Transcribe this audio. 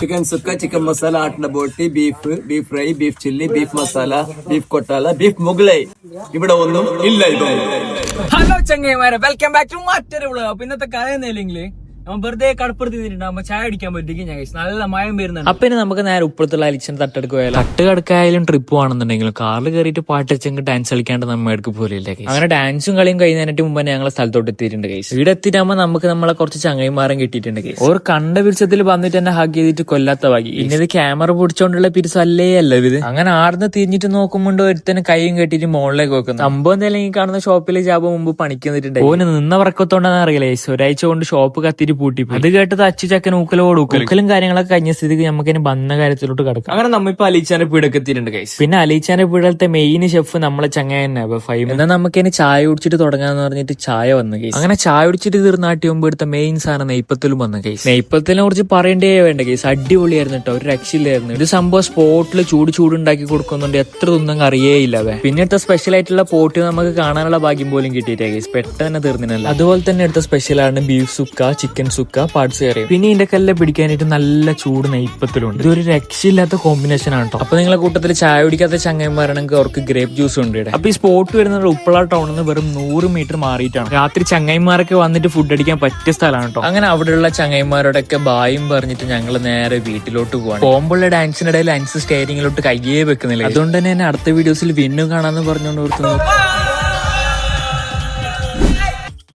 Chicken sukka chicken masala ആട്ടിന്റെ ബോട്ടി beef beef fry beef chilli beef masala beef കൊട്ടാല beef Mughlai ഇവിടെ ഒന്നും ഇല്ല ഇത്. ഹലോ ചങ്ങൈമാരെ വെൽക്കം ബാക്ക് ടു മറ്റൊരു വ്ളോഗ് ഇന്നത്തെ കഥ എന്നില്ലെങ്കിൽ നമ്മൾ വെറുതെ കടപ്പുറത്ത് നിന്നിട്ടുണ്ട് നമ്മ ചായ അടിക്കാൻ പറ്റിക്കും ഞാൻ. നല്ല മയം വരുന്നുണ്ട്. അപ്പൊ ഇനി നമുക്ക് നേരെ ഉപ്പുറത്തുള്ള അലിച്ചൻ തട്ടെടുക്ക് പോയാലോ? തട്ട് കടക്കായാലും ട്രിപ്പ് ആണെന്നുണ്ടെങ്കിലും കാറിൽ കയറിയിട്ട് പാട്ട് വെച്ചെങ്കിൽ ഡാൻസ് കളിക്കാണ്ട് നമ്മ എടുക്ക് പോലില്ല അങ്ങനെ ഡാൻസും കളിയും കഴിയുന്നതിനായിട്ട് മുമ്പ് തന്നെ ഞങ്ങളെ സ്ഥലത്തോട്ട് എത്തിയിട്ടുണ്ട് കേസ് ഇവിടെ എത്തിയിട്ടാകുമ്പോൾ നമുക്ക് നമ്മളെ കുറച്ച് ചങ്ങൈമാരം കിട്ടിയിട്ടുണ്ട് കേസ് ഓർ കണ്ട പിരിച്ചത്തിൽ വന്നിട്ട് തന്നെ ഹഗ് ചെയ്തിട്ട് കൊല്ലാത്ത വാങ്ങി ഇനി ഇത് ക്യാമറ പിടിച്ചോണ്ടുള്ള പിരിസല്ലേ അല്ല ഇത്? അങ്ങനെ ആർന്ന് തിരിഞ്ഞിട്ട് നോക്കുമ്പോണ്ട് ഒരുത്തന് കൈയും കെട്ടിട്ട് മുകളിലേക്ക് വെക്കുന്നു സംഭവം എന്തെങ്കിലും കാണുന്ന ഷോപ്പിൽ ജാബ് മുമ്പ് പണിക്കുന്നിട്ടുണ്ട് ഓന് നിന്ന വർക്കത്തോണ്ടെന്ന് അറിയില്ല. ഒരാഴ്ച കൊണ്ട് ഷോപ്പ് കത്തിരി പൂട്ടി അത് കേട്ടത് അച്ചു ചക്കൻ ഊക്കലോട് ഊക്കലും. കാര്യങ്ങളൊക്കെ കഴിഞ്ഞ സ്ഥിതിക്ക് നമുക്ക് ഇനി വന്ന കാര്യത്തിലോട്ട് കിടക്കാം. അങ്ങനെ നമ്മളിപ്പോ ഇപ്പൊ അലീച്ചാന്റെ പീടൊക്കെ എത്തിയിട്ടുണ്ട് കൈസ് പിന്നെ അലീച്ചാന്റെ പീടത്തെ മെയിൻ ഷെഫ് നമ്മളെ ചങ്ങ തന്നെ. ഫൈവ് എന്നാൽ നമുക്ക് ഇനി ചായ കുടിച്ചിട്ട് തുടങ്ങാന്ന് പറഞ്ഞിട്ട് ചായ വന്നു കേസ് അങ്ങനെ ചായ കുടിച്ചിട്ട് തീർന്നാട്ടി മുമ്പ് എടുത്ത മെയിൻ സാധനം നെയ്പ്പത്തിലും വന്നു കേസ് നെയ്പ്പത്തിനെ കുറിച്ച് പറയേണ്ടേ വേണ്ട കേസ് അടിപൊളിയായിരുന്നു കേട്ടോ. ഒരു രക്ഷയില്ലായിരുന്നു. ഇത് സംഭവം സ്പോട്ടിൽ ചൂട് ചൂടുണ്ടാക്കി കൊടുക്കുന്നുണ്ട്. എത്ര തൊന്നും അറിയേയില്ല അവൻ പിന്നെ എടുത്ത സ്പെഷ്യൽ ആയിട്ടുള്ള പോട്ട് നമുക്ക് കാണാനുള്ള ഭാഗ്യം പോലും കിട്ടിയിട്ടേ കേസ് പെട്ടെന്ന് തന്നെ തീർന്നില്ല അതുപോലെ തന്നെ എടുത്ത സ്പെഷ്യലാണ് beef sukka chicken sukka parts curry. പിന്നെ ഇതിന്റെ കല്ല് പിടിക്കാനായിട്ട് നല്ല ചൂട് നെയ്പ്പത്തിലുണ്ട് ഇതൊരു രക്ഷയില്ലാത്ത കോമ്പിനേഷൻ ആണ് കേട്ടോ അപ്പൊ നിങ്ങളെ കൂട്ടത്തിൽ ചായ കുടിക്കാത്ത വരണമെങ്കിൽ അവർക്ക് ഗ്രേപ്പ് ജ്യൂസ് ഉണ്ട് ഇവിടെ. അപ്പൊ ഈ സ്പോട്ട് വരുന്നത് ഉപ്പള ടൗണിൽ നിന്ന് വെറും നൂറ് മീറ്റർ മാറിയിട്ടാണ്. രാത്രി ചങ്ങയിമാരൊക്കെ വന്നിട്ട് ഫുഡ് അടിക്കാൻ പറ്റിയ സ്ഥലമാണ് കേട്ടോ അങ്ങനെ അവിടെയുള്ള ചങ്ങായിമാരോടൊക്കെ ബായും പറഞ്ഞിട്ട് ഞങ്ങൾ നേരെ വീട്ടിലോട്ട് പോവാണ്. പോകുമ്പോഴുള്ള ഡാൻസിനിടയിൽ അൻസ് സ്റ്റേരിങ്ങിലോട്ട് കയ്യേ വെക്കുന്നില്ല. അതുകൊണ്ട് തന്നെ അടുത്ത വീഡിയോസിൽ വീണ്ടും കാണാന്ന് പറഞ്ഞുകൊണ്ട് ഓർക്കുന്നു